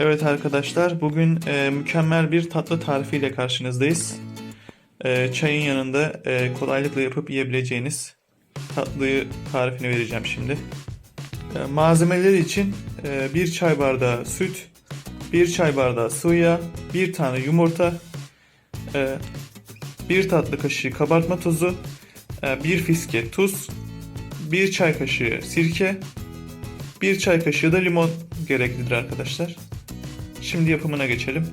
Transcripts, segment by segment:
Evet arkadaşlar, bugün e, mükemmel bir tatlı tarifiyle karşınızdayız. E, çayın yanında e, kolaylıkla yapıp yiyebileceğiniz tatlıyı tarifini vereceğim şimdi. E, malzemeleri için e, bir çay bardağı süt, bir çay bardağı sıvı yağ, bir tane yumurta, e, bir tatlı kaşığı kabartma tozu, e, bir fiske tuz, bir çay kaşığı sirke, bir çay kaşığı da limon gereklidir arkadaşlar. Şimdi yapımına geçelim.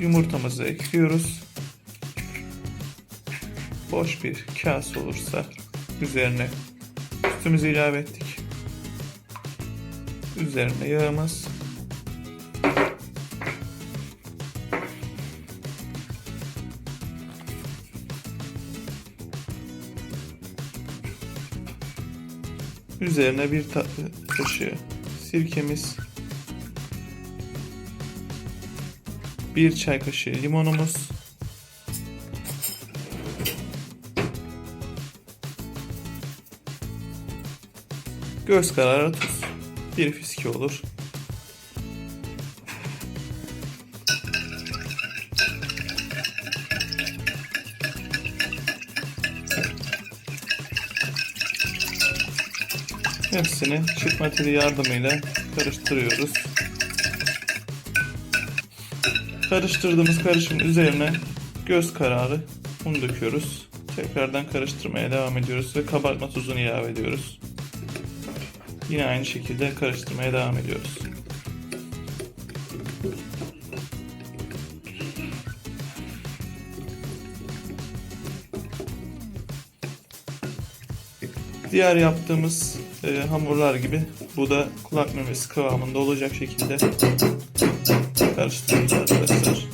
Yumurtamızı ekliyoruz. Boş bir kase olursa üzerine sütümüzü ilave ettik. Üzerine yağımız. Üzerine bir tatlı kaşığı sirkemiz. Bir çay kaşığı limonumuz. Göz kararı tuz. Bir fiske olur. Hepsini çırpma yardımıyla karıştırıyoruz. Karıştırdığımız karışımın üzerine göz kararı un döküyoruz. Tekrardan karıştırmaya devam ediyoruz ve kabartma tuzunu ilave ediyoruz. Yine aynı şekilde karıştırmaya devam ediyoruz. Diğer yaptığımız e, hamurlar gibi bu da kulak memesi kıvamında olacak şekilde karıştırıyoruz arkadaşlar.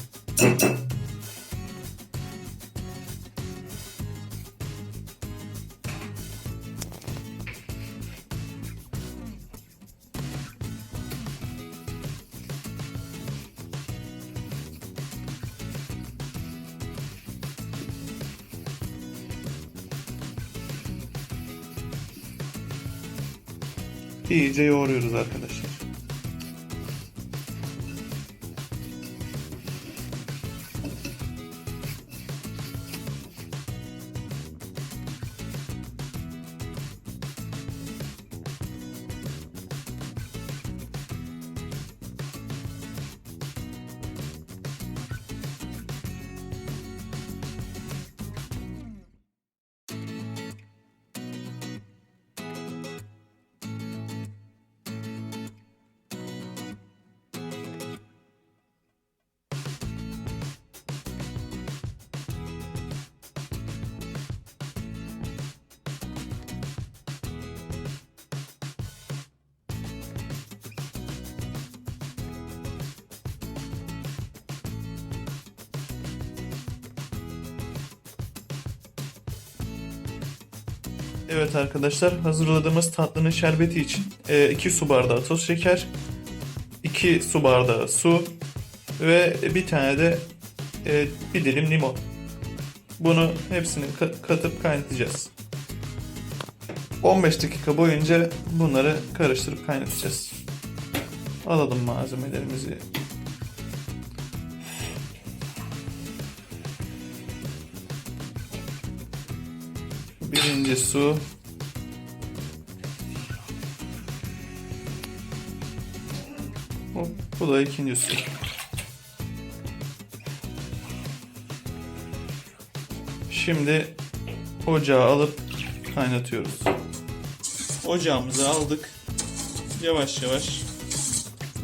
İyice yoğuruyoruz arkadaşlar. Evet arkadaşlar hazırladığımız tatlının şerbeti için 2 su bardağı toz şeker, 2 su bardağı su ve bir tane de e, bir dilim limon. Bunu hepsini ka- katıp kaynatacağız. 15 dakika boyunca bunları karıştırıp kaynatacağız. Alalım malzemelerimizi. Birinci su. Hop, Bu da ikinci su. Şimdi ocağı alıp kaynatıyoruz. Ocağımızı aldık. Yavaş yavaş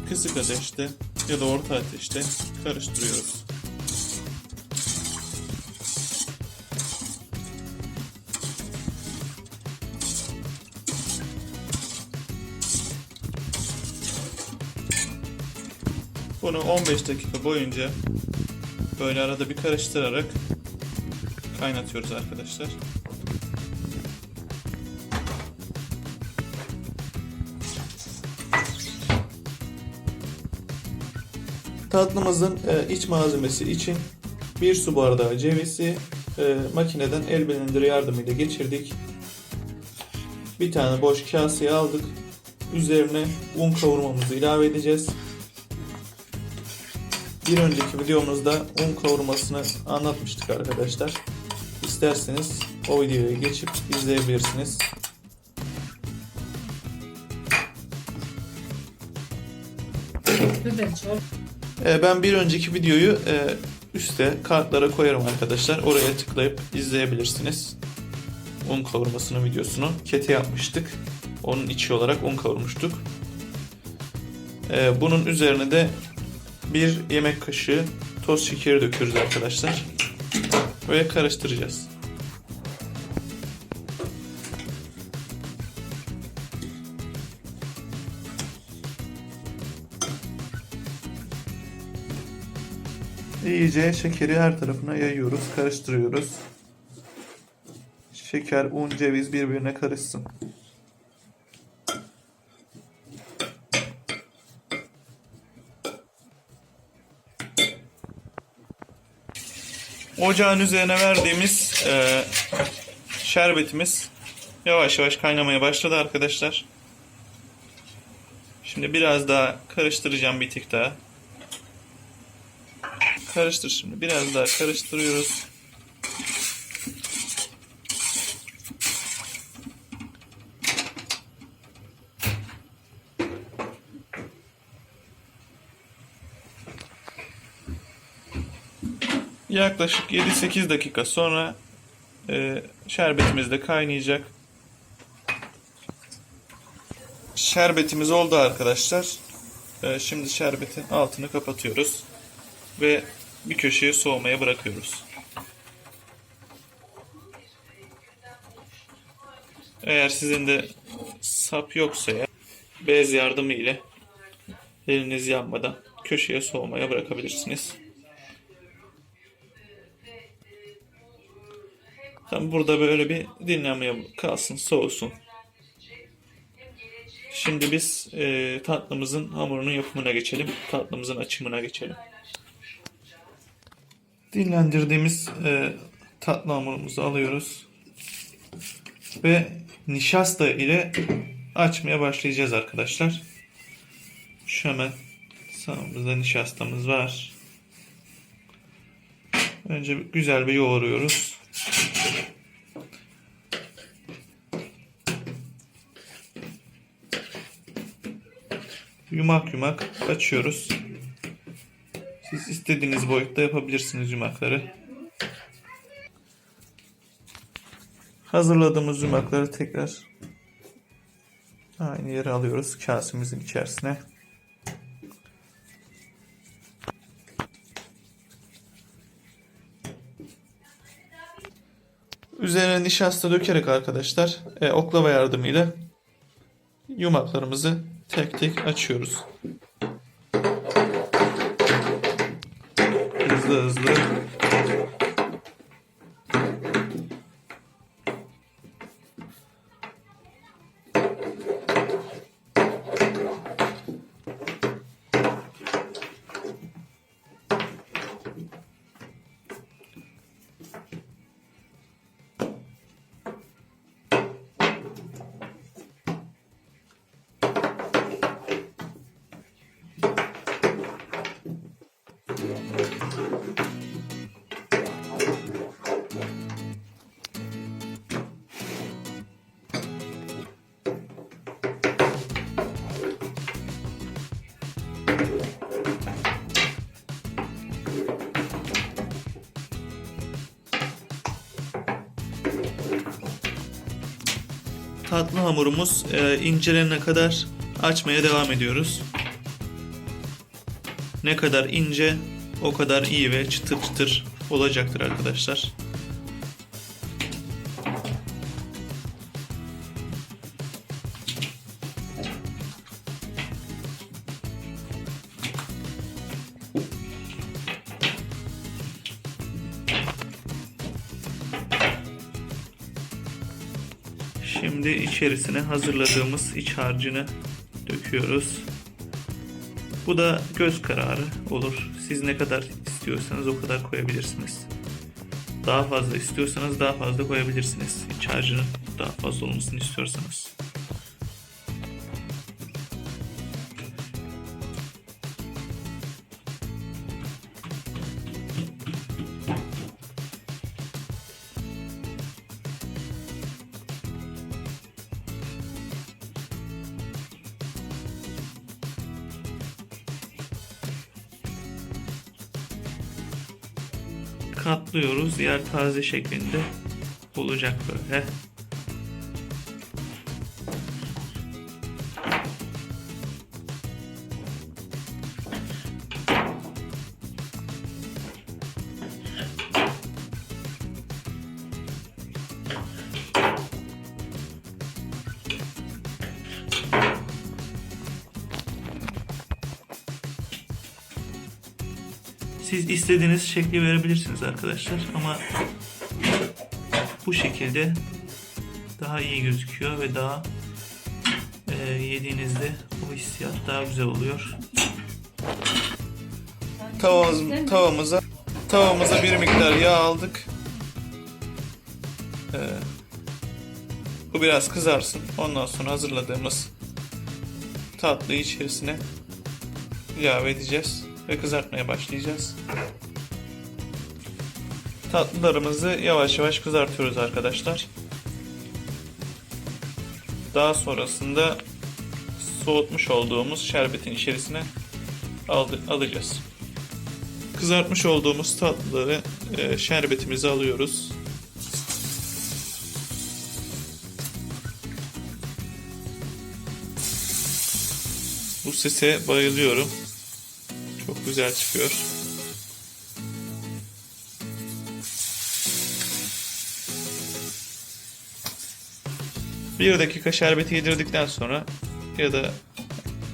kısık ateşte ya da orta ateşte karıştırıyoruz. Bunu 15 dakika boyunca böyle arada bir karıştırarak kaynatıyoruz arkadaşlar. Tatlımızın e, iç malzemesi için bir su bardağı cevizi e, makineden el blenderi yardımıyla geçirdik. bir tane boş kaseye aldık. Üzerine un kavurmamızı ilave edeceğiz. Bir önceki videomuzda un kavurmasını anlatmıştık arkadaşlar. İsterseniz o videoya geçip izleyebilirsiniz. Ee, Ben bir önceki videoyu e, üste kartlara koyarım arkadaşlar. Oraya tıklayıp izleyebilirsiniz. Un kavurmasının videosunu. Kete yapmıştık. Onun içi olarak un kavurmuştuk. Ee, Bunun üzerine de bir yemek kaşığı toz şekeri döküyoruz arkadaşlar. Ve karıştıracağız. İyice şekeri her tarafına yayıyoruz, karıştırıyoruz. Şeker, un, ceviz birbirine karışsın. Ocağın üzerine verdiğimiz e, şerbetimiz yavaş yavaş kaynamaya başladı arkadaşlar. Şimdi biraz daha karıştıracağım bir tık daha. Karıştır şimdi. Biraz daha karıştırıyoruz. Yaklaşık 7-8 dakika sonra e, şerbetimiz de kaynayacak. Şerbetimiz oldu arkadaşlar. E, şimdi şerbetin altını kapatıyoruz ve bir köşeye soğumaya bırakıyoruz. Eğer sizin de sap yoksa ya bez yardımı ile eliniz yanmadan köşeye soğumaya bırakabilirsiniz. Tam burada böyle bir dinlenmeye kalsın, soğusun. Şimdi biz e, tatlımızın hamurunun yapımına geçelim. Tatlımızın açımına geçelim. Dinlendirdiğimiz e, tatlı hamurumuzu alıyoruz. Ve nişasta ile açmaya başlayacağız arkadaşlar. Şu hemen sağımızda nişastamız var. Önce güzel bir yoğuruyoruz. Yumak yumak açıyoruz. Siz istediğiniz boyutta yapabilirsiniz yumakları. Hazırladığımız yumakları tekrar aynı yere alıyoruz kasemizin içerisine. Üzerine nişasta dökerek arkadaşlar e, oklava yardımıyla yumaklarımızı tek tek açıyoruz. Hızlı hızlı. Tatlı hamurumuz e, incelenene kadar açmaya devam ediyoruz. Ne kadar ince o kadar iyi ve çıtır çıtır olacaktır arkadaşlar. Şimdi içerisine hazırladığımız iç harcını döküyoruz. Bu da göz kararı olur. Siz ne kadar istiyorsanız o kadar koyabilirsiniz. Daha fazla istiyorsanız daha fazla koyabilirsiniz iç harcını. Çok daha fazla olmasını istiyorsanız. Katlıyoruz. Yer taze şeklinde olacak böyle. Siz istediğiniz şekli verebilirsiniz arkadaşlar ama bu şekilde daha iyi gözüküyor ve daha e, yediğinizde o hissiyat daha güzel oluyor. Tavamız, tavamıza tavamıza bir miktar yağ aldık. Ee, bu biraz kızarsın. Ondan sonra hazırladığımız tatlıyı içerisine ilave edeceğiz ve kızartmaya başlayacağız. Tatlılarımızı yavaş yavaş kızartıyoruz arkadaşlar. Daha sonrasında soğutmuş olduğumuz şerbetin içerisine alacağız. Kızartmış olduğumuz tatlıları e, şerbetimize alıyoruz. Bu sese bayılıyorum. Güzel çıkıyor. Bir dakika şerbeti yedirdikten sonra ya da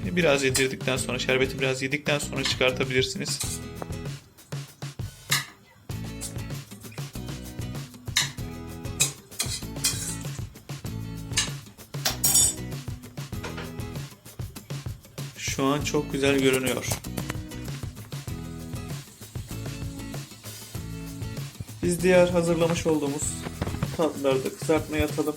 biraz yedirdikten sonra şerbeti biraz yedikten sonra çıkartabilirsiniz. Şu an çok güzel görünüyor. Biz diğer hazırlamış olduğumuz tatlıları da kızartmaya atalım.